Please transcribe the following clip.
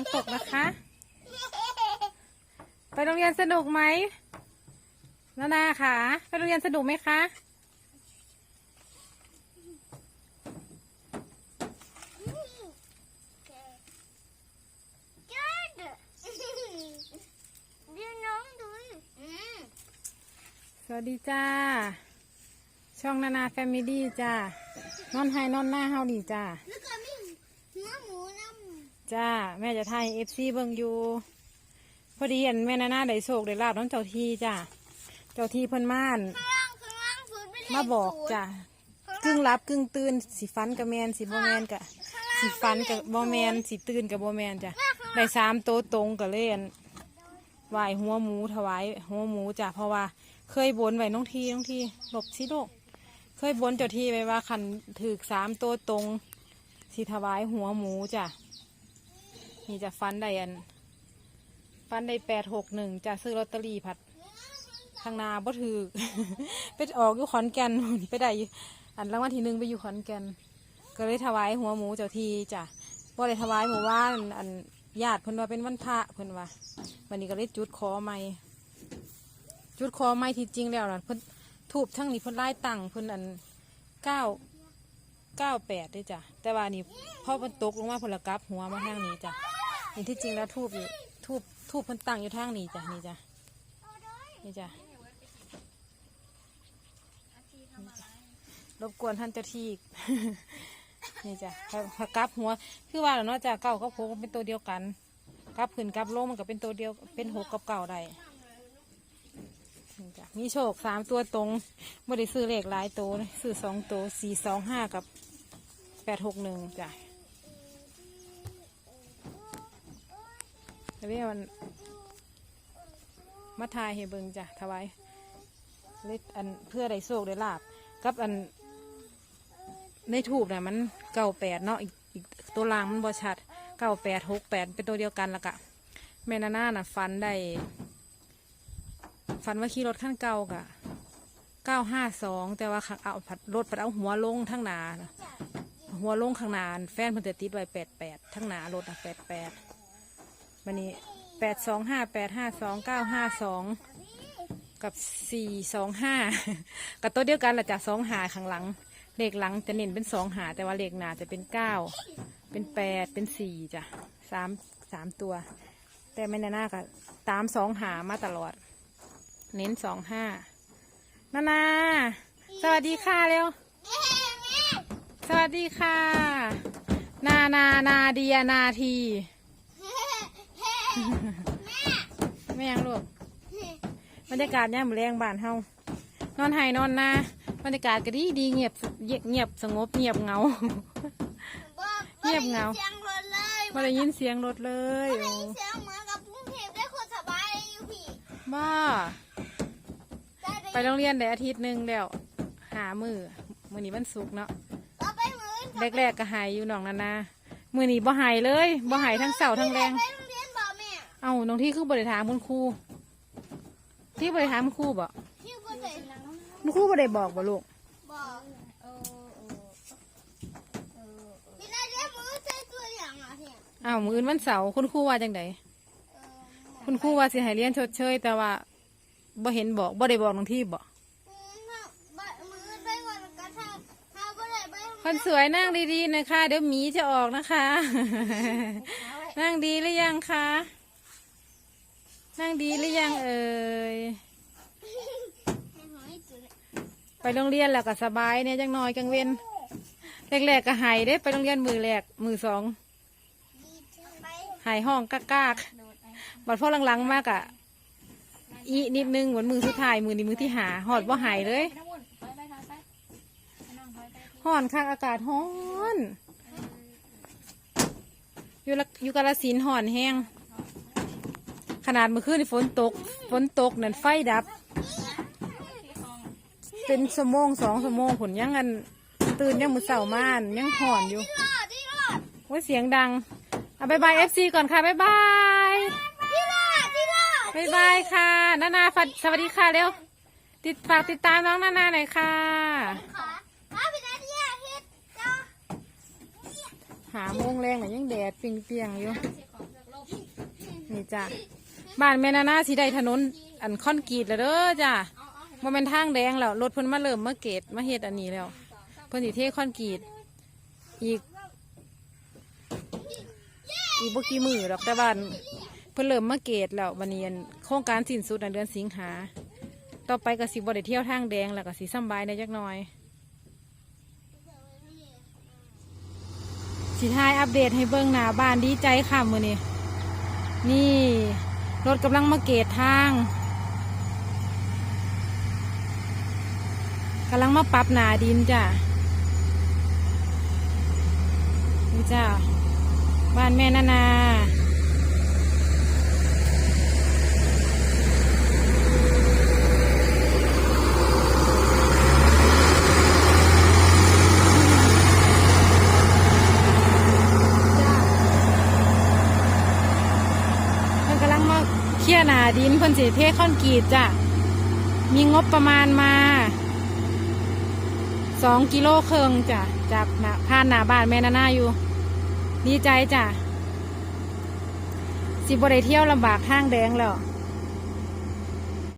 งตกนะคะ ไปโรงเรียนสนุกไหมนานาค่ะ ไปโรงเรียนสนุกไหมคะสวัสดีจ้า ช่องนานาแฟมิลี่จ้านอนไฮนอนหน้าเฮาดีจ้า แล้วก็มีเนื้อหมูน้ำ จ้า แม่จะถ่ายเอฟซีเบิ่งอยู่ พอดีอันแม่นานาได้โศกได้ลาบน้องเจ้าทีจ้าเจ้าทีเพิ่นม่าน ข้างล่างข้างล่างศูนย์เป็นเลขมาบอกศูนย์จ้ากึ่งรับกึ่งตื่นสิฟันกับแมนสิบ่แมนกะสิฟันกับบ่แมนสิตื่นกับบ่แมนจ้ะได้สามโตวตรงกับเล่นไหวหัวหมูถวายหัวหมูจ้ะเพราะว่าเคยบนไว้น้องทีน้องทีหลบสิลูกเคยบนเจ้าที่ไว้ว่าคันถือสามโตวตรงสิถวายหัวหมูจ้ะ นี่จะฟันได้อันฟันได้แปดหกหนึ่งจะซื้อลอตเตอรี่ผัดทางนาบ่ถือไปออกอยู่ขอนแก่นไปได้อันรางวัลที่หนึ่งไปอยู่ขอนแก่นก็เลยถวายหัวหมูเจ้าทีจ้ะบ่ได้ถวายหมู่ว่านอันญาติเพิ่นว่าเป็นวันพระเพิ่นว่าวันนี้ก็เลยจุดคอใหม่จุดคอใหม่ที่จริงแล้วน่ะเพิ่นทูบทั้งนี้เพิ่นไล่ตังเพิ่นอันเก้าเก้าแปดด้วยจ้ะแต่ว่านี่พ่อเพิ่นตกลงมาเพิ่นละกับหัวมาทางนี้จ้ะ นี่ที่จริงแล้วทูบอยู่ทูบทูบเพิ่นตั้งอยู่ทางนี้จ้ะนี่จ้ะนี่จ้ะรบกวนท่านเจ้าที่นี่จ้ะถ้าถ้ากลับหัวคือว่าเนาะจ้ะเก้ากับหกเป็นตัวเดียวกันกลับขึ้นกลับลงมันก็เป็นตัวเดียวเป็นหกกับเก้าได้นี่จ้ะมีโชคสามตัวตรงไม่ได้ซื้อเลขหลายตัวซื้อสองตัวสี่สองห้ากับแปดหกหนึ่งจ้ะแล้ว เรียกมันมาทายให้เบิงจ้ะถวายเล็ดอันเพื่อได้โชคได้ลาบกับอันในถูกน่ะมันเก้าแปดเนาะอีกอีกตัวล่างมันบ่ชัดเก้าแปดหกแปดเป็นตัวเดียวกันละกะแม่นาน่าน่ะฟันได้ฟันว่าขี่รถขั้นเก่ากะเก้าห้าสองแต่ว่าเอาผัดรถผัดเอาหัวลงทั้งหนานหัวลงข้างนานแฟนเพิ่นจะติดไว้แปดแปดทั้งหนารถอะแปดแปด วันนี้แปดสองห้าแปดห้าสองเก้าห้าสองกับสี่สองห้ากับตัวเดียวกันแหละจ้ะสองหาข้างหลัง เลขหลังจะเน้นเป็นสองหาแต่ว่าเลขหน้าจะเป็นเก้าเป็นแปดเป็นสี่จ้ะสามสามตัว แต่ไม่นานาก็ตามสองหามาตลอด เน้นสองห้านานาสวัสดีค่ะเร็ว สวัสดีค่ะ นานานาเดียนาที ไม่ยังลูกบรรยากาศย่ามแรงบ้านเฮานอนไห้นอนนาบรรยากาศก็ดีดีเงียบเงียบสงบเงียบเหงาบอกเงียบเหงาเสียงรถเลยไม่ได้ยินเสียงรถเลยได้โอ้ยินเสียงเหมือนกับกรุงเทพได้คนสบายเลยอยู่พี่บ้าได้ได้ไปโรงเรียนได้อาทิตย์หนึ่งแล้วหามือมือนี้วันศุกร์เนาะเราไปเหมือนแรกๆก็หายอยู่หนองนานามือนี้บ่หายเลยบ่หายทั้งเสาร์ทั้งแรงไปโรง เรียนบอกแม่เอ้าน้องที่คือบริถามคุณครูที่บริถามคุณครูบ่ที่คนไหนคุณครูบ่ได้บอกบ่ลูกบอกพี่นาเรียกมือใส่ตัวอย่างอะเนี่ยอ้าวมืออื่นวันเสาร์คุณครูว่าจังไดเออคุณครูว่าสิให้เรียนชดเชย แต่ว่าบ่เห็นบอกบ่ได้บอกน้องที่บอกอืมถ้าบะมือไปวันกระทาถ้าบ่ได้ไปโรงคเรียนสวยนั่งดีๆนะคะเดี๋ยวหมีจะออกนะคะ นั่งดีหรือยังคะ นั่งดีหรือยังเอ่ยให้หอยจุดเนี่ย ไปโรงเรียนแล้วก็สบายเนี่ยจังน้อยกังเว้นแรกๆก็หายเด้ไปโรงเรียนมือแรกมือสองดีจังไปหายห้องกากๆบัดพ่อหลังๆมากอะอีนิดนึงเหมือนมือสุดท้ายมือนี้มือที่หาหอดว่าหายเลยห้อนข้างอากาศห้อน อยู่ละอยู่กาลสินธุ์ห่อนแห้ง ขนาดเมื่อคืนนี่ฝนตก ฝนตกนั่นไฟดับ เป็นสมองสองสมองผลยังกันตื่นยังมือเสาม่านยังห่อนอยู่ว่าเสียงดังอะบายบายเอฟซีก่อนค่ะบายบายที่รอดที่รอดบายบายค่ะนานาสวัสดีค่ะเร็วติดฝากติดตามน้องนานาหน่อยค่ะ หาโมงแรงหน่อยยังแดดเปียงๆอยู่นี่จ้ะ บ้านแม่นานาสิได้ถนนอันคอนกรีตแล้วเด้อจ้ะบ่แม่นทางแดงแล้วรถเพิ่นมาเริ่มมาเกตมาเฮ็ดอันนี้แล้ว เพิ่นสิเทคอนกรีตอีก อีกบ่กี่มือหรอกแต่บ้านเพิ่นเริ่มมาเกตแล้วบัดนี้อันโครงการสิ้นสุดในเดือนสิงหาต่อไปก็สิบ่ได้เที่ยวทางแดงแล้วก็สิสบายได้จักหน่อยสิทายอัปเดตให้เบิ่งหน้าบ้านดีใจค่ะมื้อนี้นี่ รถกำลังมาเกตทางกำลังมาปรับหนาดินจ้ะนี่จ้าบ้านแม่นานาจ้าเพิ่นกำลังมาเคลียร์ห นาดินเพิ่นสิเทคอนกรีตจ้ะ มีงบประมาณมาสองกิโลเคิงจ้ะจากนาผ่านหนาบ้านแม่นานาอยู่ ดีใจจ้ะ สิบริเที่ยวลำบากทางแดงแล้ว